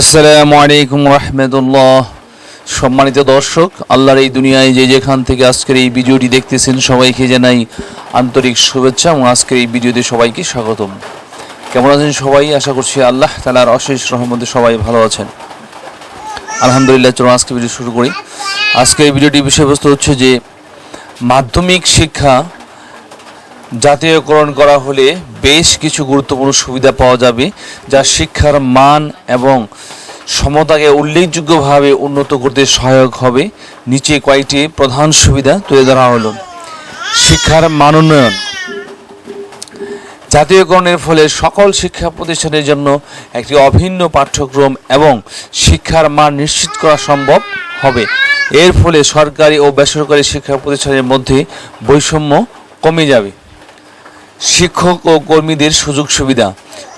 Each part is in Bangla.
আসসালামু আলাইকুম রহমতুল্লাহ। সম্মানিত দর্শক, আল্লাহর এই দুনিয়ায় যে যেখান থেকে আজকের এই ভিডিওটি দেখতেছেন, সবাইকে জানাই আন্তরিক শুভেচ্ছা এবং আজকের এই ভিডিওতে সবাইকে স্বাগতম। কেমন আছেন সবাই? আশা করছি আল্লাহ তালার অশেষ রহমতে সবাই ভালো আছেন। আলহামদুলিল্লাহ, চলুন আজকে ভিডিও শুরু করি। আজকে এই ভিডিওটির বিষয়বস্তু হচ্ছে যে, মাধ্যমিক শিক্ষা জাতীয়করণ করা হলে বেশ কিছু গুরুত্বপূর্ণ সুবিধা পাওয়া যাবে, যা শিক্ষার মান এবং সমতাকে উল্লেখযোগ্যভাবে উন্নত করতে সহায়ক হবে। নিচে কয়েকটি প্রধান সুবিধা তুলে ধরা হলো। শিক্ষার মান উন্নয়ন। জাতীয়করণের ফলে সকল শিক্ষা প্রতিষ্ঠানের জন্য একটি অভিন্ন পাঠ্যক্রম এবং শিক্ষার মান নিশ্চিত করা সম্ভব হবে। এর ফলে সরকারি ও বেসরকারি শিক্ষা প্রতিষ্ঠানের মধ্যে বৈষম্য কমে যাবে। শিক্ষক ও কর্মীদের সুযোগ সুবিধা।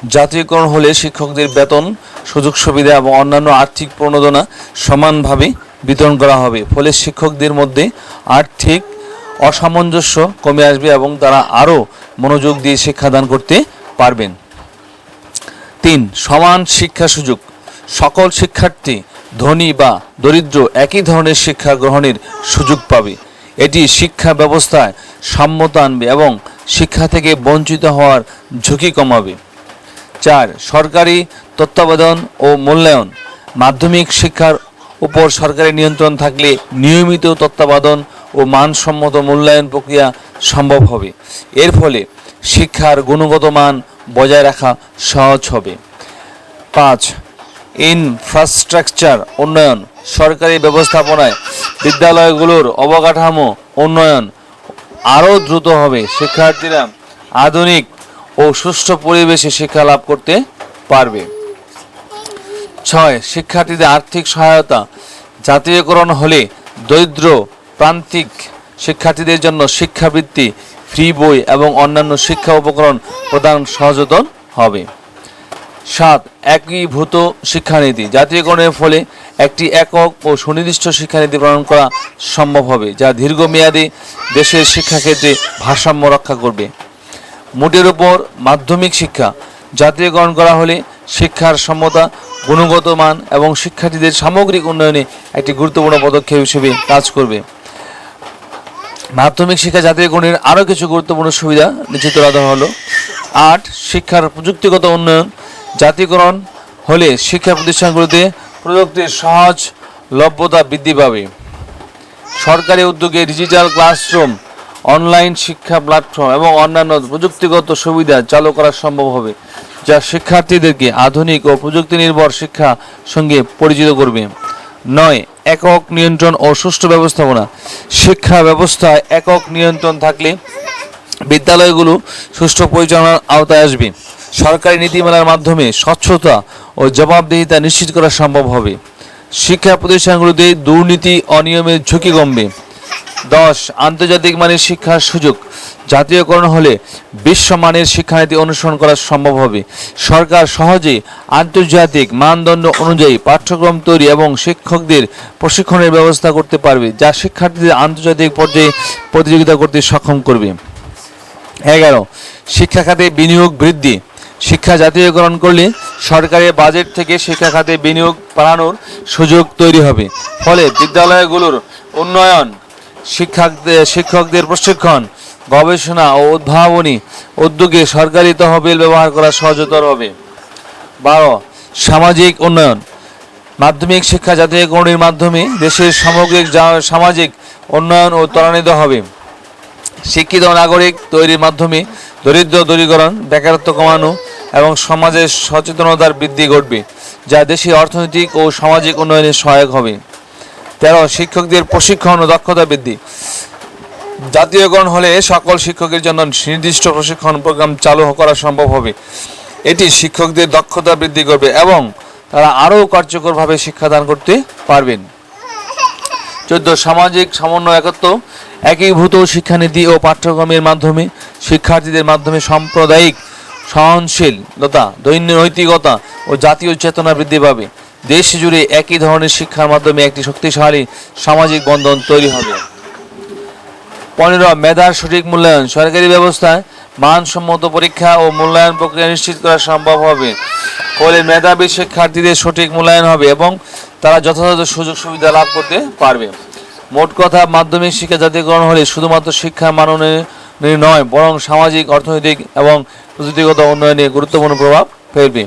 জাতীয়করণ হলে শিক্ষকদের বেতন, সুযোগ সুবিধা এবং অন্যান্য আর্থিক প্রণোদনা সমানভাবে বিতরণ করা হবে। ফলে শিক্ষকদের মধ্যে আর্থিক অসামঞ্জস্য কমে আসবে এবং তারা আরও মনোযোগ দিয়ে শিক্ষাদান করতে পারবেন। তিন, সমান শিক্ষা সুযোগ। সকল শিক্ষার্থী ধনী বা দরিদ্র একই ধরনের শিক্ষা গ্রহণের সুযোগ পাবে। এটি শিক্ষা ব্যবস্থায় সাম্যতা আনবে এবং শিক্ষা থেকে বঞ্চিত হওয়ার ঝুঁকি কমাবে। চার, সরকারি তত্ত্বাবধান ও মূল্যায়ন। মাধ্যমিক শিক্ষার উপর সরকারি নিয়ন্ত্রণ থাকলে নিয়মিত তত্ত্বাবধান ও মানসম্মত মূল্যায়ন প্রক্রিয়া সম্ভব হবে। এর ফলে শিক্ষার গুণগত মান বজায় রাখা সহজ হবে। পাঁচ, ইনফ্রাস্ট্রাকচার উন্নয়ন। সরকারি ব্যবস্থাপনায় বিদ্যালয়গুলোর অবকাঠামো উন্নয়ন আরও দ্রুত হবে। শিক্ষার্থীরা আধুনিক ও সুষ্ঠু পরিবেশে শিক্ষা লাভ করতে পারবে। ছয়, শিক্ষার্থীদের আর্থিক সহায়তা। জাতীয়করণ হলে দরিদ্র প্রান্তিক শিক্ষার্থীদের জন্য শিক্ষাবৃত্তি, ফ্রি বই এবং অন্যান্য শিক্ষা উপকরণ প্রদান সচেতন হবে। সাত, একীভূত শিক্ষানীতি। জাতীয়করণের ফলে একটি একক ও সুনির্দিষ্ট শিক্ষানীতি প্রণয়ন করা সম্ভব হবে, যা দীর্ঘমেয়াদে দেশের শিক্ষাক্ষেত্রে ভারসাম্য রক্ষা করবে। মোটের উপর মাধ্যমিক শিক্ষা। জাতীয়করণ করা হলে শিক্ষার সমতা, গুণগত মান এবং শিক্ষার্থীদের সামগ্রিক উন্নয়নে একটি গুরুত্বপূর্ণ পদক্ষেপ হিসেবে কাজ করবে। মাধ্যমিক শিক্ষা জাতীয়করণের আরও কিছু গুরুত্বপূর্ণ সুবিধা নিশ্চিত করা হলো। আট, শিক্ষার প্রযুক্তিগত উন্নয়ন। জাতীয়করণ হলে শিক্ষা প্রতিষ্ঠানগুলোতে প্রযুক্তির সহজ লভ্যতা বৃদ্ধি পাবে। সরকারি উদ্যোগে ডিজিটাল ক্লাসরুম, অনলাইন শিক্ষা প্ল্যাটফর্ম এবং অন্যান্য প্রযুক্তিগত সুবিধা চালু করা সম্ভব হবে, যা শিক্ষার্থীদেরকে আধুনিক ও প্রযুক্তি নির্ভর শিক্ষা সঙ্গে পরিচিত করবে। নয়, একক নিয়ন্ত্রণ ও সুষ্ঠু ব্যবস্থাপনা। শিক্ষা ব্যবস্থায় একক নিয়ন্ত্রণ থাকলে বিদ্যালয়গুলো সুষ্ঠু পরিচালনার আওতায় আসবে। সরকারি নীতিমালার মাধ্যমে স্বচ্ছতা ও জবাবদিহিতা নিশ্চিত করা সম্ভব হবে। শিক্ষা প্রতিষ্ঠানগুলোতে দুর্নীতি, অনিয়মের ঝুঁকি কমবে। দশ, আন্তর্জাতিক মানের শিক্ষার সুযোগ। জাতীয়করণ হলে বিশ্বমানের শিক্ষানীতি অনুসরণ করা সম্ভব হবে। সরকার সহজে আন্তর্জাতিক মানদণ্ড অনুযায়ী পাঠ্যক্রম তৈরি এবং শিক্ষকদের প্রশিক্ষণের ব্যবস্থা করতে পারবে, যা শিক্ষার্থীদের আন্তর্জাতিক পর্যায়ে প্রতিযোগিতা করতে সক্ষম করবে। এগারো, শিক্ষা খাতে বিনিয়োগ বৃদ্ধি। শিক্ষা জাতীয়করণ করলে সরকারের বাজেট থেকে শিক্ষা খাতে বিনিয়োগ বাড়ানোর সুযোগ তৈরি হবে। ফলে বিদ্যালয়গুলোর উন্নয়ন শিক্ষকদের শিক্ষকদের প্রশিক্ষণ, গবেষণা ও উদ্ভাবনী উদ্যোগে সরকারি তহবিল ব্যবহার করা সহজতর হবে। বারো, সামাজিক উন্নয়ন। মাধ্যমিক শিক্ষা জাতীয়করণের মাধ্যমে দেশের সামগ্রিক সামাজিক উন্নয়ন ও ত্বরান্বিত হবে। শিক্ষিত নাগরিক তৈরির মাধ্যমে দরিদ্র দূরীকরণ, বেকারত্ব কমানো এবং সমাজের সচেতনতার বৃদ্ধি ঘটবে, যা দেশের অর্থনৈতিক ও সামাজিক উন্নয়নে সহায়ক হবে। তেরো, শিক্ষকদের প্রশিক্ষণ ও দক্ষতা বৃদ্ধি। জাতীয়করণ হলে সকল শিক্ষকের জন্য নির্দিষ্ট প্রশিক্ষণ প্রোগ্রাম চালু করা সম্ভব হবে। এটি শিক্ষকদের দক্ষতা বৃদ্ধি করবে এবং তারা আরও কার্যকরভাবে শিক্ষাদান করতে পারবেন। চোদ্দ, সামাজিক সমন্বয় একত্র। একীভূত শিক্ষানীতি ও পাঠ্যক্রমের মাধ্যমে, শিক্ষার্থীদের মাধ্যমে সাম্প্রদায়িক সহনশীলতা নৈতিকতা ও জাতীয় চেতনা বৃদ্ধি পাবে। দেশ জুড়ে একই ধরনের শিক্ষার মাধ্যমে একটি শক্তিশালী সামাজিক বন্ধন তৈরি হবে। পনেরো, মেধার সঠিক মূল্যায়ন। সরকারি ব্যবস্থায় মানসম্মত পরীক্ষা ও মূল্যায়ন প্রক্রিয়া নিশ্চিত করা সম্ভব হবে। ফলে মেধাবী শিক্ষার্থীদের সঠিক মূল্যায়ন হবে এবং তারা যথাযথ সুযোগ সুবিধা লাভ করতে পারবে। মোট কথা, মাধ্যমিক শিক্ষা জাতীয়করণ হলে শুধুমাত্র শিক্ষা মাননে নয় বরং সামাজিক, অর্থনৈতিক এবং প্রযুক্তিগত উন্নয়নে গুরুত্বপূর্ণ প্রভাব ফেলবে।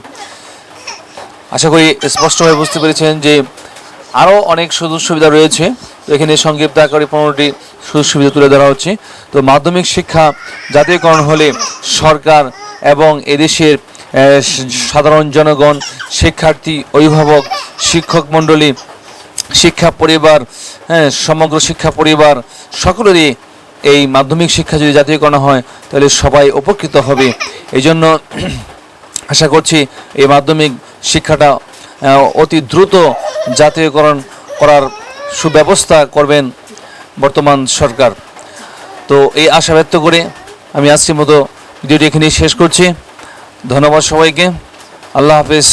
আশা করি স্পষ্টভাবে বুঝতে পেরেছেন যে আরও অনেক সুযোগ সুবিধা রয়েছে। এখানে সংক্ষিপ্ত আকারে পনেরোটি সুযোগ সুবিধা তুলে ধরা হচ্ছে। তো মাধ্যমিক শিক্ষা জাতীয়করণ হলে সরকার এবং এদেশের সাধারণ জনগণ, শিক্ষার্থী, অভিভাবক, শিক্ষক মণ্ডলী, শিক্ষা পরিবার হ্যাঁ সমগ্র শিক্ষা পরিবার, সকলেরই এই মাধ্যমিক শিক্ষা যদি জাতীয়করণ হয়, তাহলে সবাই উপকৃত হবে। এই জন্য আশা করছি এই মাধ্যমিক শিক্ষাটা অতি দ্রুত জাতীয়করণ করার সুব্যবস্থা করবেন বর্তমান সরকার। তো এই আশা ব্যক্ত করে আমি আজকের মতো ভিডিওটি এখানেই শেষ করছি। ধন্যবাদ সবাইকে। আল্লাহ হাফিজ।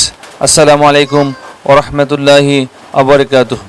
আসসালামু আলাইকুম ও রহমতুল্লাহি আবরকাতুহ